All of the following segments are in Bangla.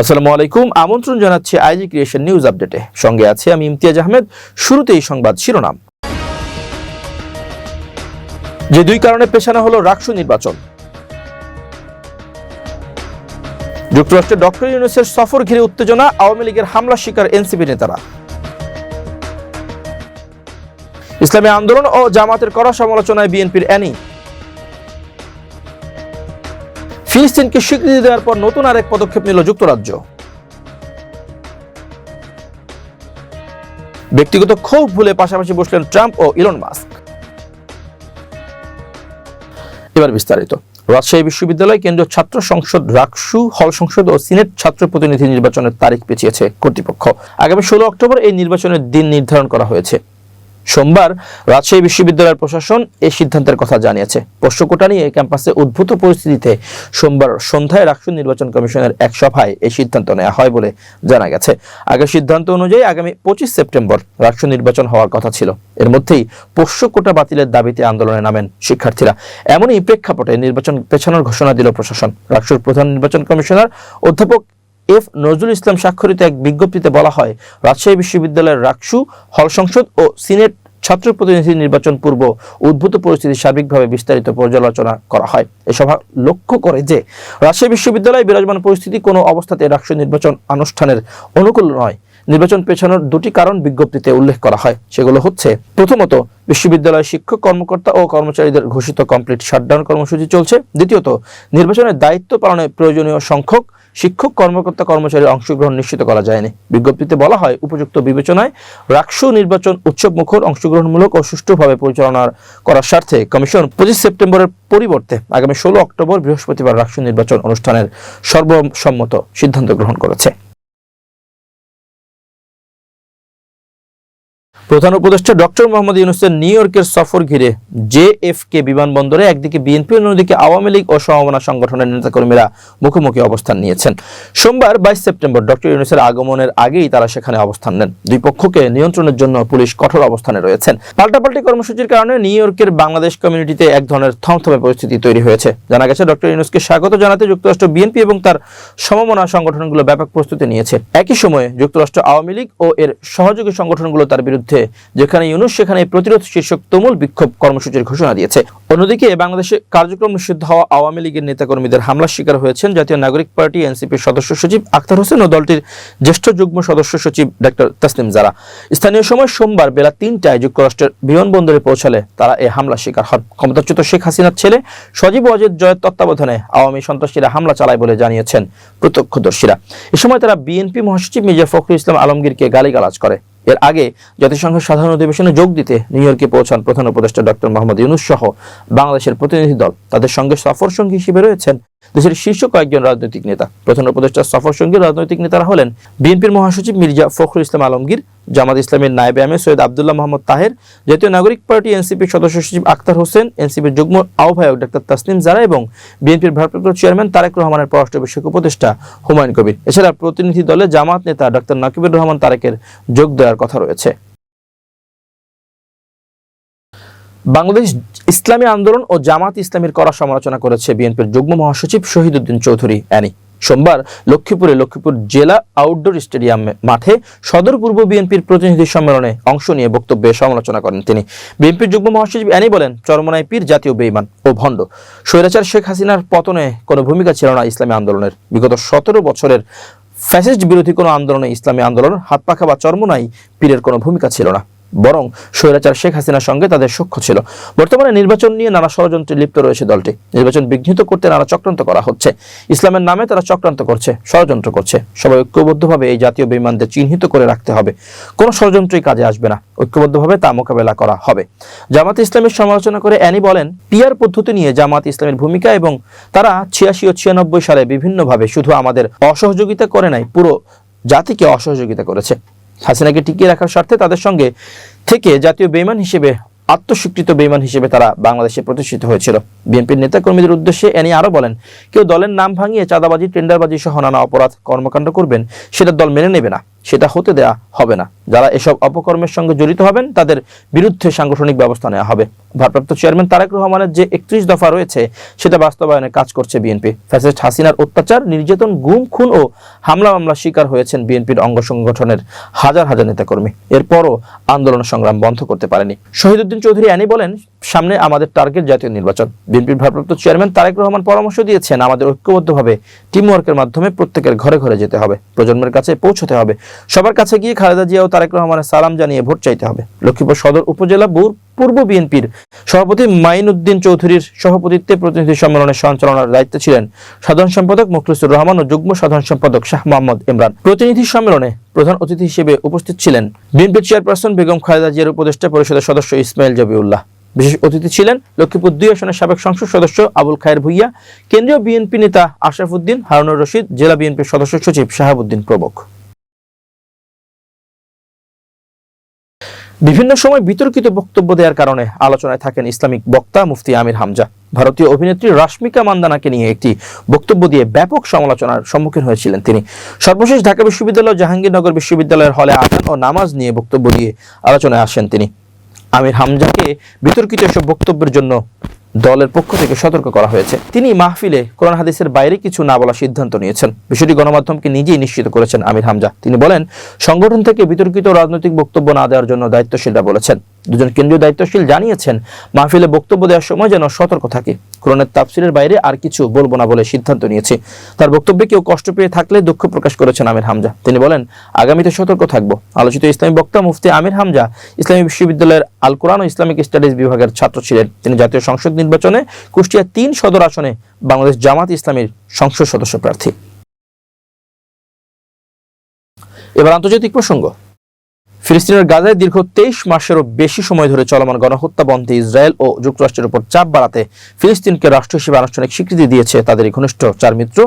আসসালামু আলাইকুম। আমন্ত্রণ জানাচ্ছি আইজি ক্রিয়েশন নিউজ আপডেটে। সঙ্গে আছে আমি ইমতিয়াজ আহমেদ। শুরুতেই সংবাদ শিরোনাম। যে দুই কারণে পেছানো হলো রাকসু নির্বাচন। যুক্তরাষ্ট্রের ডক্টর ইউনুসের সফর ঘিরে উত্তেজনা, আওয়ামী লীগের হামলা শিকার এনসিপি নেতারা। ইসলামী আন্দোলন ও জামাতের কড়া সমালোচনায় বিএনপির অ্যানি। ফিলিস্তিনকে স্বীকৃতি দেওয়ার পর নতুন আরেক পদক্ষেপ নিল যুক্তরাজ্য। ব্যক্তিগত ক্ষোভ ভুলে পাশাপাশি বসলেন ট্রাম্প ও ইলন মাস্ক। এবার বিস্তারিত। রাজশাহী বিশ্ববিদ্যালয় কেন্দ্রীয় ছাত্র সংসদ রাকসু হল সংসদ ও সিনেট ছাত্র প্রতিনিধি নির্বাচনের তারিখ পেছিয়েছে কর্তৃপক্ষ। আগামী ষোলো অক্টোবর এই নির্বাচনের দিন নির্ধারণ করা হয়েছে। সোমবার রাজশাহী বিশ্ববিদ্যালয়ের প্রশাসন এই সিদ্ধান্তের কথা জানিয়েছে। পোষ্যকোটা নিয়ে ক্যাম্পাসে উদ্ভূত পরিস্থিতিতে সোমবার সন্ধ্যায় রাষ্ট্র নির্বাচন কমিশনের এক সভায় এই সিদ্ধান্ত নেওয়া হয় বলে জানা গেছে। আগের সিদ্ধান্ত অনুযায়ী আগামী পঁচিশ সেপ্টেম্বর রাষ্ট্র নির্বাচন হওয়ার কথা ছিল। এর মধ্যেই পোষ্যকোটা বাতিলের দাবিতে আন্দোলনে নামেন শিক্ষার্থীরা। এমনই প্রেক্ষাপটে নির্বাচন পেছানোর ঘোষণা দিল প্রশাসন। রাষ্ট্রের প্রধান নির্বাচন কমিশনার অধ্যাপক এফ নজরুল ইসলাম স্বাক্ষরিত এক বিজ্ঞপ্তিতে বলা হয়, রাজশাহী বিশ্ববিদ্যালয়ের রাকসু হল সংসদ ও সিনেট ছাত্র প্রতিনিধি নির্বাচন পূর্ব উদ্ভূত পরিস্থিতি সার্বিকভাবে বিস্তারিত পর্যালোচনা করা হয়। এ সভা লক্ষ্য করে যে, রাজশাহী বিশ্ববিদ্যালয়ে বিরাজমান পরিস্থিতি কোনো অবস্থাতে রাষ্ট্র নির্বাচন আনুষ্ঠানের অনুকূল নয়। নির্বাচন পেছানোর দুটি কারণ বিজ্ঞপ্তিতে উল্লেখ করা হয়। সেগুলো হচ্ছে, প্রথমত, বিশ্ববিদ্যালয়ের শিক্ষক, কর্মকর্তা ও কর্মচারীদের ঘোষিত কমপ্লিট শাটডাউন কর্মসূচি চলছে। দ্বিতীয়ত, নির্বাচনের দায়িত্ব পালনে প্রয়োজনীয় সংখ্যক শিক্ষক, কর্মকর্তা, কর্মচারীর অংশগ্রহণ নিশ্চিত করা যায়নি। বিজ্ঞপ্তিতে বলা হয়, উপযুক্ত বিবেচনায় রাকসু নির্বাচন উৎসব মুখর অংশগ্রহণমূলক ও সুষ্ঠুভাবে পরিচালনা করার স্বার্থে কমিশন পঁচিশ সেপ্টেম্বরের পরিবর্তে আগামী ষোলো অক্টোবর বৃহস্পতিবার রাকসু নির্বাচন অনুষ্ঠানের সর্বসম্মত সিদ্ধান্ত গ্রহণ করেছে। প্রধান উপদেষ্টা ডক্টর মোহাম্মদ ইউনুসের নিউ ইয়র্কের সফর ঘিরে জেএফকে বিমানবন্দরে একদিকে বিএনপি, অন্যদিকে আওয়ামী লীগ ও সমমনা সংগঠনের নেতাকর্মীরা মুখোমুখি অবস্থান নিয়েছেন। সোমবার বাইশ সেপ্টেম্বর ডক্টর ইউনুসের আগমনের আগেই তারা সেখানে অবস্থান নেন। দুই পক্ষকে নিয়ন্ত্রণের জন্য পুলিশ কঠোর অবস্থানে রয়েছেন। পাল্টাপাল্টি কর্মসূচির কারণে নিউ ইয়র্কের বাংলাদেশ কমিউনিটিতে এক ধরনের থমথমে পরিস্থিতি তৈরি হয়েছে। জানা গেছে, ডক্টর ইউনুসকে স্বাগত জানাতে যুক্তরাষ্ট্র বিএনপি এবং তার সমমনা সংগঠনগুলো ব্যাপক প্রস্তুতি নিয়েছে। একই সময়ে যুক্তরাষ্ট্র আওয়ামী লীগ ও এর সহযোগী সংগঠনগুলো তার বিরুদ্ধে যেখানে ইউনুস, সেখানে প্রতিরোধ শীর্ষক তুমুল বিক্ষোভ কর্মসূচির ঘোষণা দিয়েছে। অন্যদিকে, বাংলাদেশে কার্যক্রম নিষিদ্ধ হওয়া আওয়ামী লীগের নেতাকর্মীদের হামলার শিকার হয়েছেন জাতীয় নাগরিক পার্টি, এনসিপির সদস্য সচিব আখতার হোসেন ও দলটির জ্যেষ্ঠ যুগ্ম সদস্য সচিব ডক্টর তাসলিম জারা। স্থানীয় সময় সোমবার বেলা তিনটায় যুক্তরাষ্ট্রের বিমানবন্দরে পৌঁছালে তারা এই হামলার শিকার হন। ক্ষমতাচ্যুত শেখ হাসিনার ছেলে সজীব ওয়াজেদ জয়ের তত্ত্বাবধানে আওয়ামী সন্ত্রাসীরা হামলা চালায় বলে জানিয়েছেন প্রত্যক্ষদর্শীরা। এ সময় তারা বিএনপি মহাসচিব মির্জা ফখরুল ইসলাম আলমগীরকে গালিগালাজ করে। এর আগে জাতিসংঘের সাধারণ অধিবেশনে যোগ দিতে নিউ ইয়র্কে পৌঁছান প্রধান উপদেষ্টা ডক্টর মোহাম্মদ ইউনুস সহ বাংলাদেশের প্রতিনিধি দল। তাদের সঙ্গে সফর সঙ্গী হিসেবে রয়েছেন দেশের শীর্ষ কয়েকজন রাজনৈতিক নেতা। প্রধান উপদেষ্টা সফর সঙ্গী রাজনৈতিক নেতারা হলেন বিএনপির মহাসচিব মির্জা ফখরুল ইসলাম আলমগীর জামাত ইসলামের নায়েবে আহমেদ সৈয়দ আবদুল্লাহ মোহাম্মদ তাহের, জাতীয় নাগরিক পার্টি এনসিপির সদস্য সচিব আক্তার হোসেন, এনসিপির যুগ্ম আহ্বায়ক ডাক্তার তাসলিম জারা এবং বিএনপির ভারপ্রাপ্ত চেয়ারম্যান তারেক রহমানের পররাষ্ট্র বিষয়ক উপদেষ্টা হুমায়ুন কবির। এছাড়া প্রতিনিধি দলে জামাত নেতা ডক্টর নাকিবুর রহমান তারেকের যোগ দেওয়ার কথা রয়েছে। বাংলাদেশ ইসলামী আন্দোলন ও জামাত ইসলামীর কড়া সমালোচনা করেছে বিএনপির যুগ্ম মহাসচিব শহীদুদ্দিন চৌধুরী, অ্যানি। সোমবার লক্ষ্মীপুরে লক্ষ্মীপুর জেলা আউটডোর স্টেডিয়াম মাঠে সদর পূর্ব বিএনপির প্রতিনিধি সম্মেলনে অংশ নিয়ে বক্তব্যে সমালোচনা করেন তিনি। বিএনপির যুগ্ম মহাসচিব অ্যানি বলেন, চরমনাই পীর, জাতীয় বেইমান ও ভণ্ড। স্বৈরাচার শেখ হাসিনার পতনে কোনো ভূমিকা ছিল না ইসলামী আন্দোলনের। বিগত সতেরো বছরের ফ্যাসিস্ট বিরোধী কোনো আন্দোলনে ইসলামী আন্দোলন হাত পাখা বা চরমনাই পীরের কোনো ভূমিকা ছিল না। বরং স্বৈরাচার শেখ হাসিনার সঙ্গে তাদের সখ্য ছিল। বর্তমানে নির্বাচন নিয়ে নানা ষড়যন্ত্রে লিপ্ত রয়েছে দলটি। নির্বাচন বিঘ্নিত করতে নানা চক্রান্ত করা হচ্ছে। ইসলামের নামে তারা চক্রান্ত করছে, ষড়যন্ত্র করছে। সবাই ঐক্যবদ্ধভাবে এই জাতীয় বেইমানদের চিহ্নিত করে রাখতে হবে। কোনো ষড়যন্ত্রই কাজে আসবে না। ঐক্যবদ্ধভাবে তা মোকাবেলা করা হবে। জামাত ইসলামের সমালোচনা করে অ্যানি বলেন পিয়ার পদ্ধতি নিয়ে জামাত ইসলামের ভূমিকা এবং তারা ছিয়াশি ও ছিয়ানব্বই সালে বিভিন্নভাবে শুধু আমাদের অসহযোগিতা করে নাই, পুরো জাতিকে অসহযোগিতা করেছে। হাসিনাকে টিকিয়ে রাখার স্বার্থে তাদের সঙ্গে থেকে জাতীয় বেইমান হিসেবে, আত্মস্বীকৃত বেইমান হিসেবে তারা বাংলাদেশে প্রতিষ্ঠিত হয়েছিল। বিএনপির নেতা কর্মীদের উদ্দেশ্যে এনি আরও বলেন, কেউ দলের নাম ভাঙিয়ে চাঁদাবাজি, টেন্ডারবাজি সহ নানা অপরাধ কর্মকাণ্ড করবেন, সেটা দল মেনে নেবে না। সেটা হতে দেয়া হবে না। যারা এসব অপকর্মের সঙ্গে জড়িত হবেন, তাদের বিরুদ্ধে সাংগঠনিক ব্যবস্থা নেওয়া হবে। ভারপ্রাপ্ত চেয়ারম্যান তারেক রহমানের যে একত্রিশ দফা রয়েছে, সেটা বাস্তবায়নে কাজ করছে বিএনপি ফ্যাসিস্ট হাসিনার অত্যাচার, নির্যাতন, গুম, খুন ও হামলা মামলা শিকার হয়েছেন বিএনপির অঙ্গ সংগঠনের হাজার হাজার নেতাকর্মী। এরপরও আন্দোলন সংগ্রাম বন্ধ করতে পারেনি। শহীদুদ্দিন চৌধুরী অ্যানি বলেন সামনে আমাদের টার্গেট জাতীয় নির্বাচন। বিএনপির ভারপ্রাপ্ত চেয়ারম্যান তারেক রহমান পরামর্শ দিয়েছেন, আমাদের ঐক্যবদ্ধভাবে টিম ওয়ার্কের মাধ্যমে প্রত্যেকের ঘরে ঘরে যেতে হবে, প্রজন্মের কাছে পৌঁছতে হবে, সবার কাছে গিয়ে খালেদা জিয়া ও তারেক রহমানের সালাম জানিয়ে ভোট চাইতে হবে। লক্ষ্মীপুর সদর উপজেলা বুর পূর্ব বিএনপির সভাপতি মাইন উদ্দিন চৌধুরীর সভাপতিত্বে প্রতিনিধি সম্মেলনের সঞ্চালনার দায়িত্বে ছিলেন সাধারণ সম্পাদক মুখলিসুর রহমান ও যুগ্ম সাধারণ সম্পাদক শাহ মোহাম্মদ ইমরান। প্রতিনিধি সম্মেলনে প্রধান অতিথি হিসেবে উপস্থিত ছিলেন বিএনপির চেয়ারপারসন বেগম খালেদা জিয়ার উপদেষ্টা পরিষদের সদস্য ইসমাইল জবিউল্লাহ। বিশেষ অতিথি ছিলেন লক্ষ্মীপুর দুই আসনের সাবেক সংসদ সদস্য আবুল খায়ের ভুইয়া, কেন্দ্রীয় বিএনপি নেতা আশরাফ উদ্দিন হারুনুর রশিদ, জেলা বিএনপির সদস্য সচিব শাহাবুদ্দিন প্রমুখ। বিভিন্ন সময় বিতর্কিত বক্তব্য দেওয়ার কারণে আলোচনায় থাকেন ইসলামিক বক্তা মুফতি আমির হামজা। ভারতীয় অভিনেত্রী রাশ্মিকা মান্দানাকে নিয়ে একটি বক্তব্য দিয়ে ব্যাপক সমালোচনার সম্মুখীন হয়েছিলেন তিনি। সর্বশেষ ঢাকা বিশ্ববিদ্যালয় জাহাঙ্গীরনগর বিশ্ববিদ্যালয়ের হলে আজান ও নামাজ নিয়ে বক্তব্য দিয়ে আলোচনায় আসেন তিনি। আমির হামজাকে বিতর্কিত এসব বক্তব্যের জন্য দলের পক্ষ থেকে সতর্ক করা হয়েছে। তিনি মাহফিলে কোরআন হাদিসের বাইরে কিছু না বলার সিদ্ধান্ত নিয়েছেন। বিষয়টি গণমাধ্যমকে নিজেই নিশ্চিত করেছেন আমির হামজা। তিনি বলেন, সংগঠন থেকে বিতর্কিত রাজনৈতিক বক্তব্য না দেওয়ার জন্য দায়িত্বশীলরা বলেছেন। দুজন কেন্দ্রীয় দায়িত্বশীল জানিয়েছেন, মাহফিলে বক্তব্য দেওয়ার সময় যেন সতর্ক থাকে। কোরআনের তাফসিরের বাইরে আর কিছু বলব না বলে সিদ্ধান্ত নিয়েছে। তার বক্তব্যে কেউ কষ্ট পেয়ে থাকলে দুঃখ প্রকাশ করেছেন আমির হামজা। তিনি বলেন, আগামীতে সতর্ক থাকব। আলোচিত ইসলামী বক্তা মুফতি আমির হামজা ইসলামী বিশ্ববিদ্যালয়ের আল কোরআন ও ইসলামিক স্টাডিজ বিভাগের ছাত্র ছিলেন। তিনি জাতীয় সংসদ নির্বাচনে কুষ্টিয়া তিন সদর আসনে বাংলাদেশ জামাত ইসলামীর সংসদ সদস্য প্রার্থী। এবার আন্তর্জাতিক প্রসঙ্গ। ফিলিস্তিনের গাজায় দীর্ঘ তেইশ মাসেরও বেশি সময় ধরে চলমান গণহত্যা বন্ধে ইসরায়েল ও যুক্তরাষ্ট্রের উপর চাপ বাড়াতে ফিলিস্তিনকে রাষ্ট্র হিসেবে আনুষ্ঠানিক স্বীকৃতি দিয়েছে তাদের ঘনিষ্ঠ চার মিত্র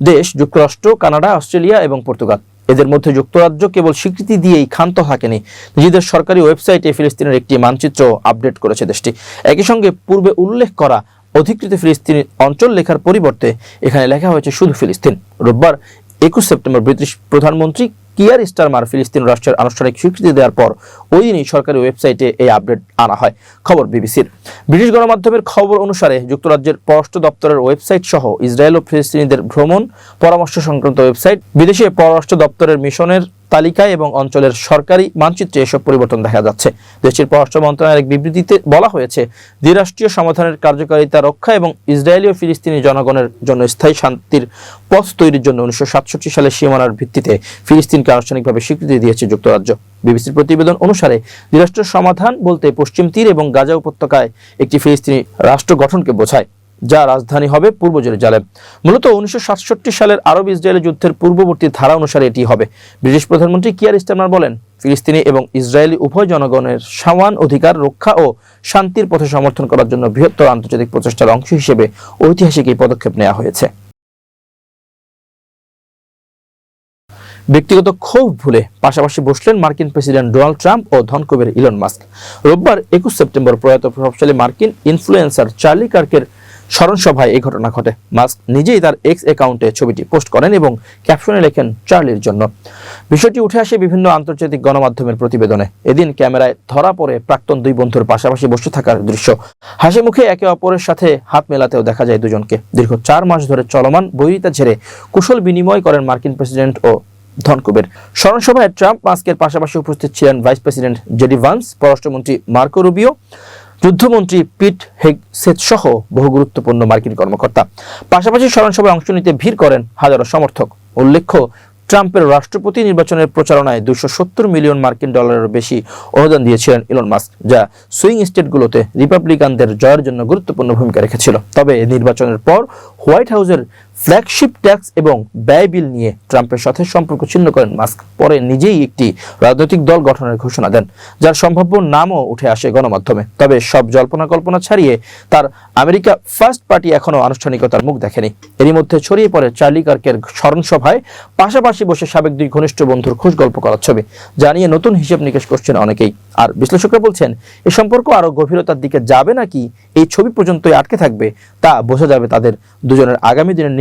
দেশ, যুক্তরাষ্ট্র, কানাডা, অস্ট্রেলিয়া এবং পর্তুগাল। এদের মধ্যে যুক্তরাজ্য কেবল স্বীকৃতি দিয়েই ক্ষান্ত থাকেনি। নিজেদের সরকারি ওয়েবসাইটে ফিলিস্তিনের একটি মানচিত্র আপডেট করেছে দেশটি। একই সঙ্গে পূর্বে উল্লেখ করা অধিকৃত ফিলিস্তিনি অঞ্চল লেখার পরিবর্তে এখানে লেখা হয়েছে শুধু ফিলিস্তিন। রোববার একুশ সেপ্টেম্বর ব্রিটিশ প্রধানমন্ত্রী কিয়ার স্টারমার ফিলিস্তিন রাষ্ট্রের আনুষ্ঠানিক স্বীকৃতি দেওয়ার পর ওই দিনই সরকারি ওয়েবসাইটে এই আপডেট আনা হয় খবর বিবিসির। ব্রিটিশ গণমাধ্যমের খবর অনুসারে যুক্তরাজ্যের পররাষ্ট্র দপ্তরের ওয়েবসাইট সহ ইসরায়েল ও ফিলিস্তিনিদের ভ্রমণ, পরামর্শ সংক্রান্ত ওয়েবসাইট, বিদেশে পররাষ্ট্র দপ্তরের মিশনের তালিকায় এবং অঞ্চলের সরকারি মানচিত্রে এসব পরিবর্তন দেখা যাচ্ছে। দেশটির পররাষ্ট্র মন্ত্রণালয়ের এক বিবৃতিতে বলা হয়েছে, দ্বিরাষ্ট্রীয় সমাধানের কার্যকারিতা রক্ষা এবং ইসরায়েলি ও ফিলিস্তিনি জনগণের জন্য স্থায়ী শান্তির পথ তৈরির জন্য উনিশশো সালের সীমানার ভিত্তিতে ফিলিস্তিনকে আনুষ্ঠানিকভাবে স্বীকৃতি দিয়েছে যুক্তরাজ্য। বিবিসির প্রতিবেদন অনুসারে দ্বিরাষ্ট্র সমাধান বলতে পশ্চিম তীর এবং গাজা উপত্যকায় একটি ফিলিস্তিনি রাষ্ট্র গঠনকে বোঝায়। যা রাজধানী হবে পূর্ব জেরুজালেম। মূলত উনিশশো সাতষট্টি সালের আরব ইসরায়েলি যুদ্ধের পূর্ববর্তী ধারা অনুসারে এটি হবে। ব্রিটিশ প্রধানমন্ত্রী কিয়ার স্টারমার বলেন, ফিলিস্তিনি এবং ইসরায়েলি উভয় জনগণের সমান অধিকার রক্ষা ও শান্তির পথে সমর্থন করার জন্য বৃহত্তর আন্তর্জাতিক প্রচেষ্টার অংশ হিসেবে ঐতিহাসিক এই পদক্ষেপ নেওয়া হয়েছে। ব্যক্তিগত ক্ষোভ ভুলে পাশাপাশি বসলেন মার্কিন প্রেসিডেন্ট ডোনাল্ড ট্রাম্প ও ধনকবির ইলন মাস্ক। রোববার একুশ সেপ্টেম্বর প্রয়াত প্রভাবশালী মার্কিন ইনফ্লুয়েন্সার চার্লি কার্কের স্মরণ সভায় এই ঘটনা ঘটে। মাস্ক নিজেই তার এক্স অ্যাকাউন্টে ছবিটি পোস্ট করেন এবং ক্যাপশনে লেখেন, চার্লির জন্য। বিষয়টি উঠে আসে বিভিন্ন আন্তর্জাতিক গণমাধ্যমের প্রতিবেদনে। এদিন ক্যামেরায় ধরা পড়ে প্রাক্তন দুই বন্ধুর পাশাপাশি বসে থাকার দৃশ্য। হাসি মুখে একে অপরের সাথে হাত মেলাতেও দেখা যায় দুজনকে। দীর্ঘ চার মাস ধরে চলমান বৈরিতা ঝেড়ে কুশল বিনিময় করেন মার্কিন প্রেসিডেন্ট ও ধনকুবের। স্মরণ সভায় ট্রাম্প মাস্কের পাশাপাশি উপস্থিত ছিলেন ভাইস প্রেসিডেন্ট জেডি ভান্স, পররাষ্ট্রমন্ত্রী মার্কো রুবিও যুদ্ধমন্ত্রী পিট হেগসেট সহ বহু গুরুত্বপূর্ণ মার্কিন কর্মকর্তা। পাশাপাশি স্মরণসভায় অংশ নিতে ভিড় করেন হাজারো সমর্থক। উল্লেখ্য, ট্রাম্পের রাষ্ট্রপতি নির্বাচনের প্রচারণায় দুশো সত্তর মিলিয়ন মার্কিন ডলারের বেশি অনুদান দিয়েছিলেন ইলন মাস্ক, যা সুইং স্টেটগুলোতে রিপাবলিকানদের জয়ের জন্য গুরুত্বপূর্ণ ভূমিকা রেখেছিল। তবে নির্বাচনের পর হোয়াইট হাউসের ফ্ল্যাগশিপ ট্যাক্স এবং ব্যয় বিল নিয়ে ট্রাম্পের সাথে সম্পর্ক ছিন্ন করেন মাস্ক। পরে নিজেই একটি রাজনৈতিক দল গঠনের ঘোষণা দেন, যার সম্ভাব্য নামও উঠে আসে গণমাধ্যমে। তবে সব জল্পনা কল্পনা ছাড়িয়ে তার আমেরিকা ফার্স্ট পার্টি এখনও আনুষ্ঠানিকতার মুখ দেখেনি। এরই মধ্যে ছড়িয়ে পড়ে চার্লি কার্কের স্মরণ সভায় পাশাপাশি বসে সাবেক দুই ঘনিষ্ঠ বন্ধুর খোঁজ গল্প করার ছবি জানিয়ে নতুন হিসেব নিকেশ করছেন অনেকেই। আর বিশ্লেষকরা বলছেন, এ সম্পর্ক আরও গভীরতার দিকে যাবে নাকি? এই ছবি পর্যন্তই আটকে থাকবে, তা বোঝা যাবে তাদের দুজনের আগামী দিনের